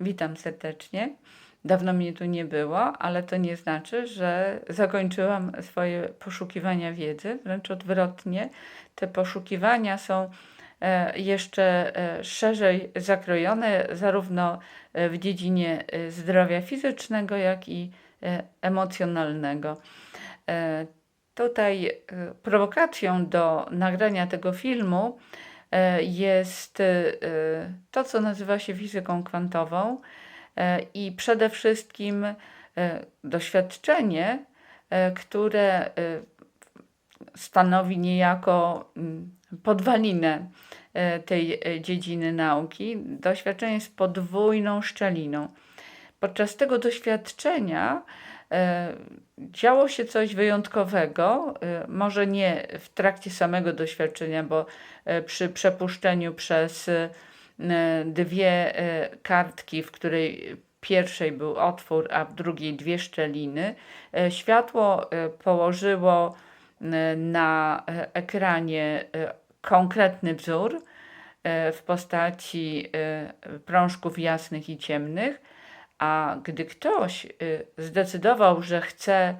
Witam serdecznie. Dawno mnie tu nie było, ale to nie znaczy, że zakończyłam swoje poszukiwania wiedzy. Wręcz odwrotnie, te poszukiwania są e, jeszcze e, szerzej zakrojone, zarówno e, w dziedzinie zdrowia fizycznego, jak i emocjonalnego. Tutaj prowokacją do nagrania tego filmu jest e, to, co nazywa się fizyką kwantową e, i przede wszystkim e, doświadczenie, e, które e, stanowi niejako mm, podwalinę e, tej e, dziedziny nauki. Doświadczenie z podwójną szczeliną. Podczas tego doświadczenia e, działo się coś wyjątkowego, e, może nie w trakcie samego doświadczenia, bo e, przy przepuszczeniu przez e, dwie kartki, w której pierwszej był otwór, a w drugiej dwie szczeliny, światło położyło na ekranie konkretny wzór w postaci prążków jasnych i ciemnych, a gdy ktoś y, zdecydował, że chce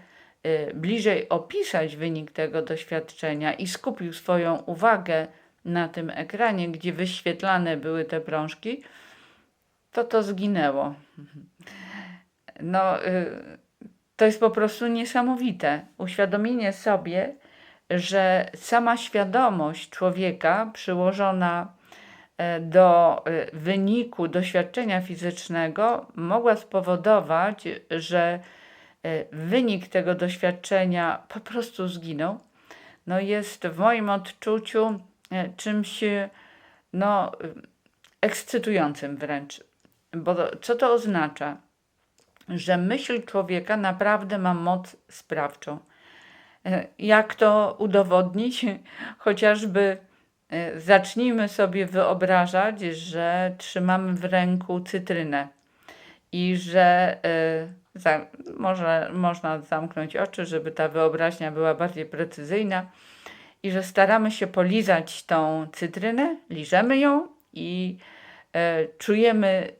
y, bliżej opisać wynik tego doświadczenia i skupił swoją uwagę na tym ekranie, gdzie wyświetlane były te prążki, to to zginęło. No, y, to jest po prostu niesamowite. Uświadomienie sobie, że sama świadomość człowieka przyłożona do e, wyniku doświadczenia fizycznego mogła spowodować, że e, wynik tego doświadczenia po prostu zginął, no jest w moim odczuciu e, czymś e, no, e, ekscytującym wręcz. Bo co to oznacza? Że myśl człowieka naprawdę ma moc sprawczą. E, Jak to udowodnić? Chociażby e, zacznijmy sobie wyobrażać, że trzymamy w ręku cytrynę i że e, za, może, można zamknąć oczy, żeby ta wyobraźnia była bardziej precyzyjna i że staramy się polizać tą cytrynę, liżemy ją i e, czujemy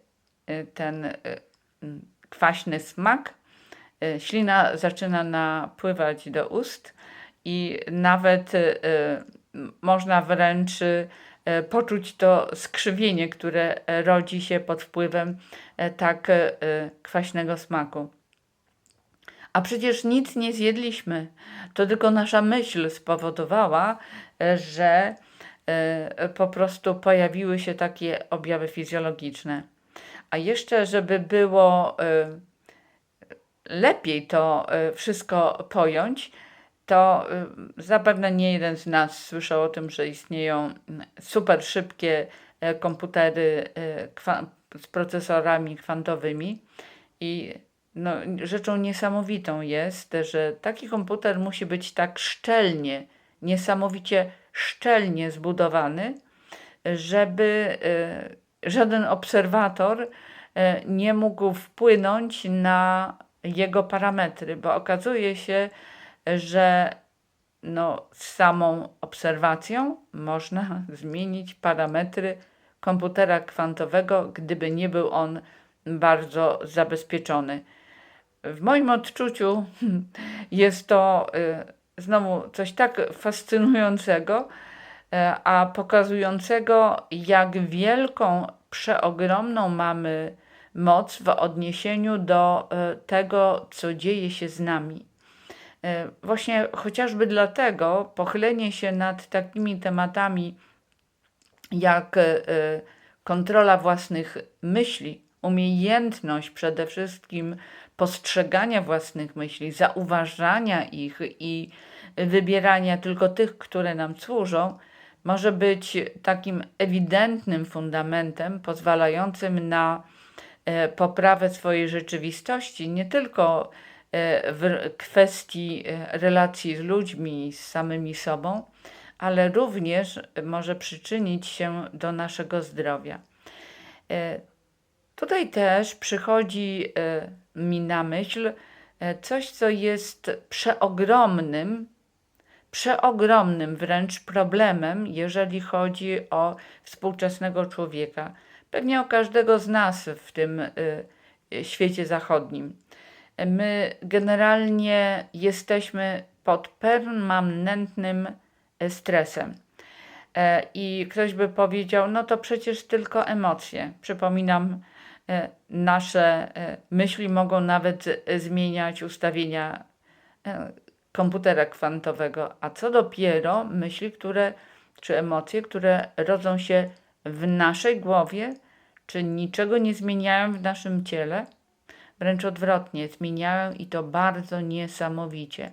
e, ten e, m, kwaśny smak. E, Ślina zaczyna napływać do ust i nawet e, m, można wręcz e, poczuć to skrzywienie, które e, rodzi się pod wpływem e, tak kwaśnego smaku. A przecież nic nie zjedliśmy. To tylko nasza myśl spowodowała, że po prostu pojawiły się takie objawy fizjologiczne. A jeszcze, żeby było lepiej to wszystko pojąć, to e, zapewne nie jeden z nas słyszał o tym, że istnieją super szybkie e, komputery e, z procesorami kwantowymi. I no, rzeczą niesamowitą jest, że taki komputer musi być tak szczelnie, niesamowicie szczelnie zbudowany, żeby e, żaden obserwator nie mógł wpłynąć na jego parametry, bo okazuje się, że no, z samą obserwacją można zmienić parametry komputera kwantowego, gdyby nie był on bardzo zabezpieczony. W moim odczuciu jest to y, znowu coś tak fascynującego, e, a pokazującego, jak wielką, przeogromną mamy moc w odniesieniu do e, tego, co dzieje się z nami. E, Właśnie chociażby dlatego pochylenie się nad takimi tematami jak e, kontrola własnych myśli, umiejętność przede wszystkim postrzegania własnych myśli, zauważania ich i wybierania tylko tych, które nam służą, może być takim ewidentnym fundamentem pozwalającym na e, poprawę swojej rzeczywistości, nie tylko w kwestii e, relacji z ludźmi, z samymi sobą, ale również może przyczynić się do naszego zdrowia. E, Tutaj też przychodzi e, mi na myśl e, coś, co jest przeogromnym, przeogromnym wręcz problemem, jeżeli chodzi o współczesnego człowieka. pewnie o każdego z nas w tym świecie zachodnim. My generalnie jesteśmy pod permanentnym e, stresem. E, I ktoś by powiedział, no to przecież tylko emocje. Przypominam, e, nasze myśli mogą nawet zmieniać ustawienia komputera kwantowego, a co dopiero myśli, które, czy emocje, które rodzą się w naszej głowie, czy niczego nie zmieniają w naszym ciele? Wręcz odwrotnie, zmieniają i to bardzo niesamowicie.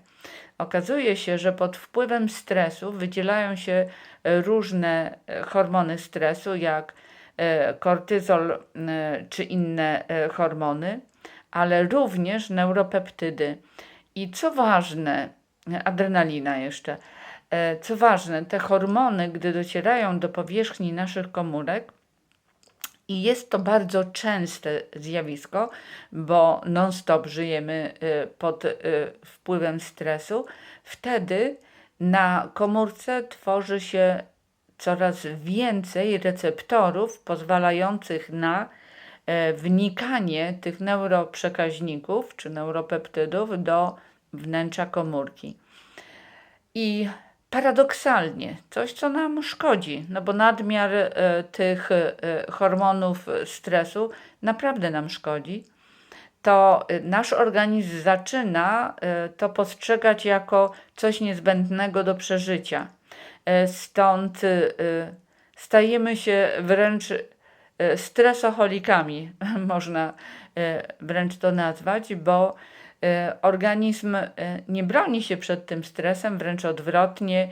Okazuje się, że pod wpływem stresu wydzielają się e, różne e, hormony stresu, jak e, kortyzol czy inne hormony, ale również neuropeptydy. I co ważne, adrenalina jeszcze. Co ważne, te hormony, gdy docierają do powierzchni naszych komórek, i jest to bardzo częste zjawisko, bo non-stop żyjemy y, pod y, wpływem stresu. Wtedy na komórce tworzy się coraz więcej receptorów pozwalających na e, wnikanie tych neuroprzekaźników czy neuropeptydów do wnętrza komórki. I paradoksalnie, coś co nam szkodzi, no bo nadmiar e, tych e, hormonów stresu naprawdę nam szkodzi, to e, nasz organizm zaczyna e, to postrzegać jako coś niezbędnego do przeżycia. E, Stąd e, stajemy się wręcz e, stresoholikami, można e, wręcz to nazwać, bo e, organizm e, nie broni się przed tym stresem, wręcz odwrotnie.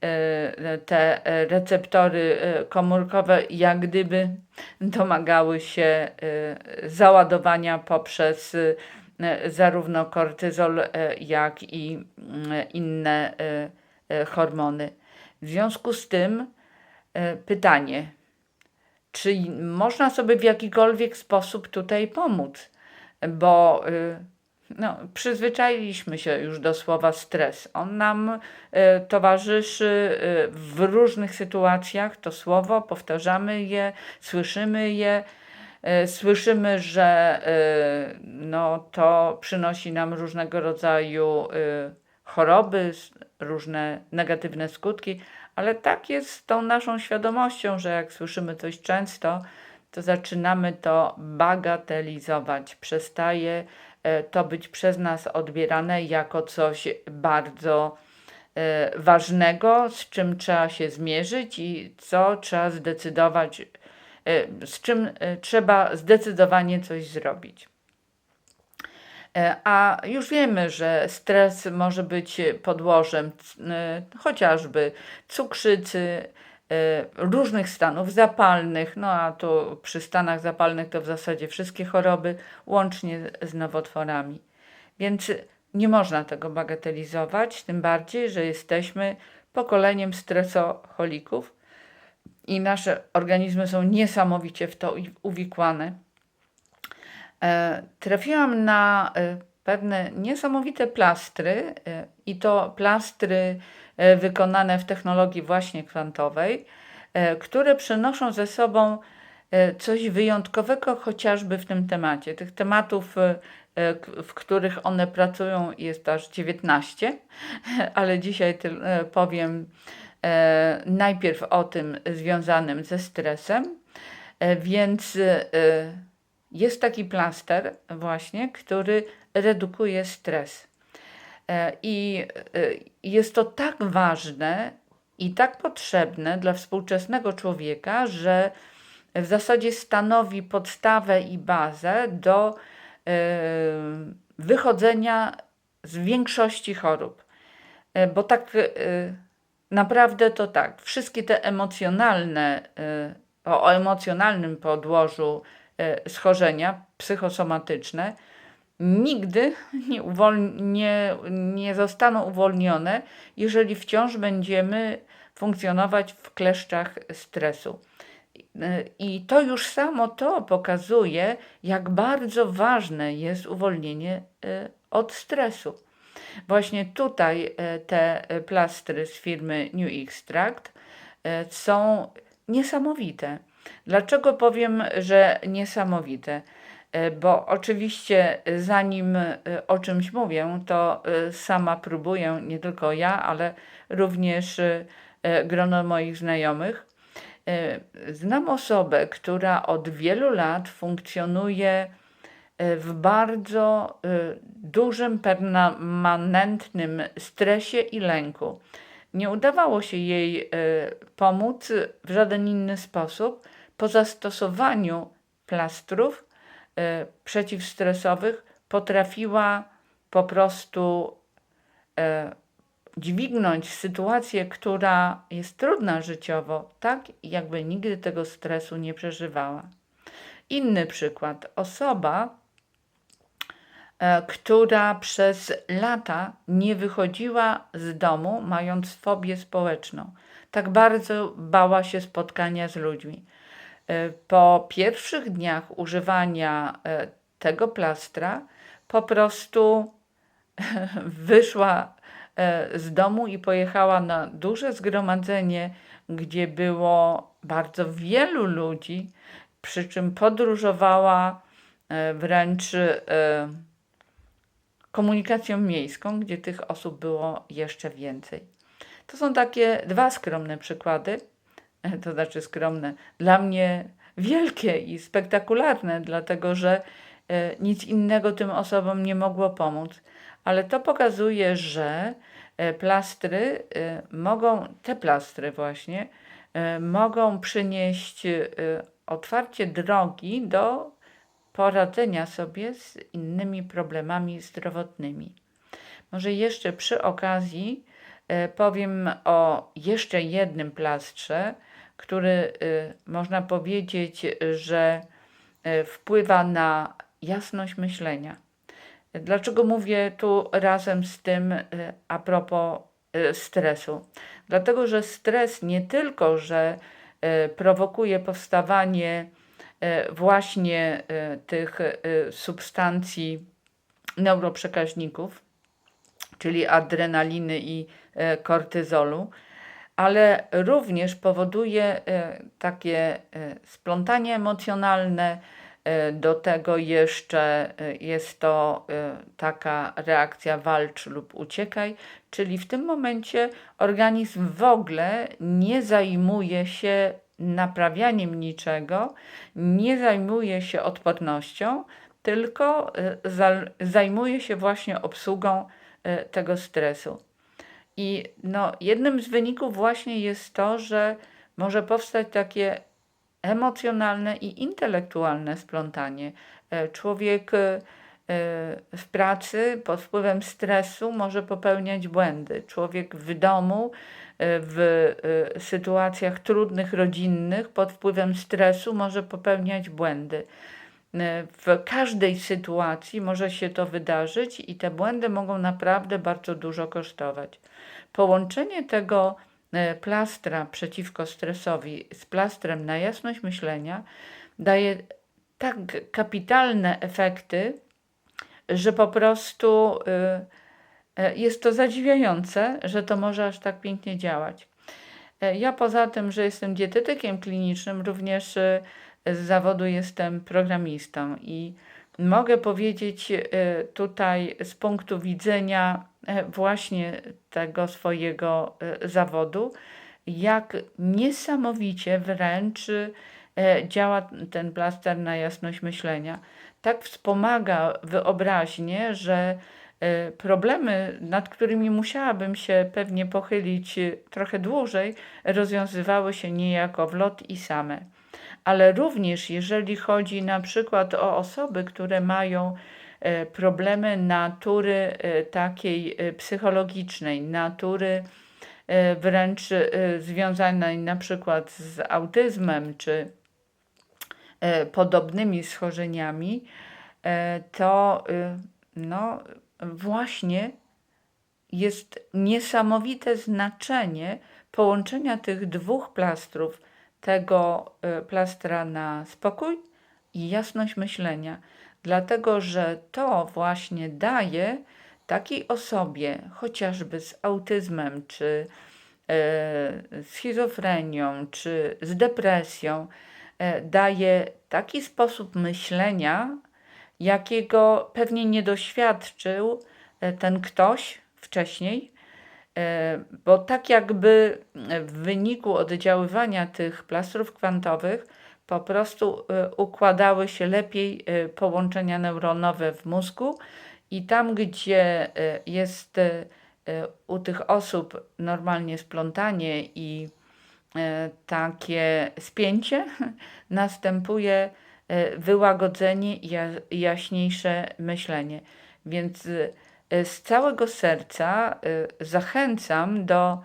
e, Te receptory komórkowe jak gdyby domagały się załadowania poprzez zarówno kortyzol, jak i inne hormony. W związku z tym pytanie, czy można sobie w jakikolwiek sposób tutaj pomóc? Bo y, no, przyzwyczailiśmy się już do słowa stres. On nam y, towarzyszy y, w różnych sytuacjach. To słowo, powtarzamy je, słyszymy je. y, Słyszymy, że no, to przynosi nam różnego rodzaju choroby, różne negatywne skutki, ale tak jest z tą naszą świadomością, że jak słyszymy coś często, to zaczynamy to bagatelizować. Przestaje e, to być przez nas odbierane jako coś bardzo e, ważnego, z czym trzeba się zmierzyć i co trzeba zdecydować, e, z czym e, trzeba zdecydowanie coś zrobić. E, A już wiemy, że stres może być podłożem e, chociażby cukrzycy, e, różnych stanów zapalnych, no a tu przy stanach zapalnych to w zasadzie wszystkie choroby, łącznie z nowotworami. Więc nie można tego bagatelizować, tym bardziej, że jesteśmy pokoleniem stresoholików i nasze organizmy są niesamowicie w to uwikłane. E, trafiłam na e, pewne niesamowite plastry e, i to plastry wykonane w technologii właśnie kwantowej, e, które przynoszą ze sobą e, coś wyjątkowego chociażby w tym temacie. Tych tematów, e, e, w których one pracują jest aż 19, ale dzisiaj e, powiem e, najpierw o tym związanym ze stresem. E, Więc e, jest taki plaster właśnie, który redukuje stres. E, I e, jest to tak ważne i tak potrzebne dla współczesnego człowieka, że w zasadzie stanowi podstawę i bazę do e, wychodzenia z większości chorób. Bo tak naprawdę to tak, wszystkie te emocjonalne, o, emocjonalnym podłożu schorzenia psychosomatyczne nigdy nie, uwol- nie, nie zostaną uwolnione, jeżeli wciąż będziemy funkcjonować w kleszczach stresu. I to już samo to pokazuje, jak bardzo ważne jest uwolnienie e, od stresu. Właśnie tutaj e, te plastry z firmy New Extract e, są niesamowite. Dlaczego powiem, że niesamowite? E, Bo oczywiście, e, zanim e, o czymś mówię, to sama próbuję, nie tylko ja, ale również grono moich znajomych. Znam osobę, która od wielu lat funkcjonuje w bardzo dużym, permanentnym stresie i lęku. Nie udawało się jej pomóc w żaden inny sposób po zastosowaniu plastrów przeciwstresowych potrafiła po prostu e, dźwignąć sytuację, która jest trudna życiowo, tak jakby nigdy tego stresu nie przeżywała. Inny przykład. Osoba, e, która przez lata nie wychodziła z domu, mając fobię społeczną. Tak bardzo bała się spotkania z ludźmi. E, Po pierwszych dniach używania e, tego plastra po prostu wyszła e, z domu i pojechała na duże zgromadzenie, gdzie było bardzo wielu ludzi, przy czym podróżowała wręcz komunikacją miejską, gdzie tych osób było jeszcze więcej. To są takie dwa skromne przykłady, to znaczy skromne, dla mnie wielkie i spektakularne, dlatego że e, nic innego tym osobom nie mogło pomóc. Ale to pokazuje, że e, plastry e, mogą, te plastry właśnie, mogą przynieść otwarcie drogi do poradzenia sobie z innymi problemami zdrowotnymi. Może jeszcze przy okazji powiem o jeszcze jednym plastrze, który e, można powiedzieć, że e, wpływa na jasność myślenia. Dlaczego mówię tu razem z tym e, a propos stresu? Dlatego, że stres nie tylko, że prowokuje powstawanie właśnie tych substancji neuroprzekaźników, czyli adrenaliny i kortyzolu, ale również powoduje e, takie e, splątanie emocjonalne. E, Do tego jeszcze jest to taka reakcja walcz lub uciekaj, czyli w tym momencie organizm w ogóle nie zajmuje się naprawianiem niczego, nie zajmuje się odpornością, tylko za- zajmuje się właśnie obsługą tego stresu. I no, jednym z wyników właśnie jest to, że może powstać takie emocjonalne i intelektualne splątanie. E, Człowiek e, w pracy pod wpływem stresu może popełniać błędy. Człowiek w domu, e, w sytuacjach trudnych, rodzinnych, pod wpływem stresu może popełniać błędy. W każdej sytuacji może się to wydarzyć i te błędy mogą naprawdę bardzo dużo kosztować. Połączenie tego e, plastra przeciwko stresowi z plastrem na jasność myślenia daje tak kapitalne efekty, że po prostu y, y, jest to zadziwiające, że to może aż tak pięknie działać. E, Ja poza tym, że jestem dietetykiem klinicznym, również z zawodu jestem programistą i mogę powiedzieć tutaj z punktu widzenia e, właśnie tego swojego e, zawodu, jak niesamowicie wręcz e, działa ten plaster na jasność myślenia. Tak wspomaga wyobraźnię, że e, problemy, nad którymi musiałabym się pewnie pochylić e, trochę dłużej, rozwiązywały się niejako w lot i same. Ale również jeżeli chodzi na przykład o osoby, które mają e, problemy natury e, takiej e, psychologicznej, natury e, wręcz e, związanej na przykład z autyzmem czy e, podobnymi schorzeniami, e, to y, no, właśnie jest niesamowite znaczenie połączenia tych dwóch plastrów, tego plastra na spokój i jasność myślenia, dlatego że to właśnie daje takiej osobie, chociażby z autyzmem, czy e, schizofrenią, czy z depresją, e, daje taki sposób myślenia, jakiego pewnie nie doświadczył e, ten ktoś wcześniej, e, bo tak jakby w wyniku oddziaływania tych plastrów kwantowych po prostu e, układały się lepiej e, połączenia neuronowe w mózgu i tam, gdzie e, jest u tych osób normalnie splątanie i takie spięcie, następuje wyłagodzenie i ja- jaśniejsze myślenie. Więc z całego serca zachęcam do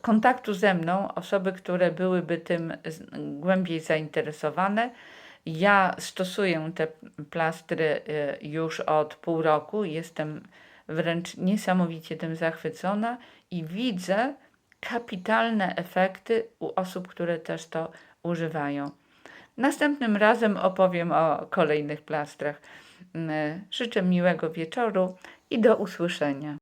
kontaktu ze mną osoby, które byłyby tym głębiej zainteresowane. Ja stosuję te plastry e, już od pół roku. Jestem wręcz niesamowicie tym zachwycona i widzę kapitalne efekty u osób, które też to używają. Następnym razem opowiem o kolejnych plastrach. Mm, Życzę miłego wieczoru i do usłyszenia.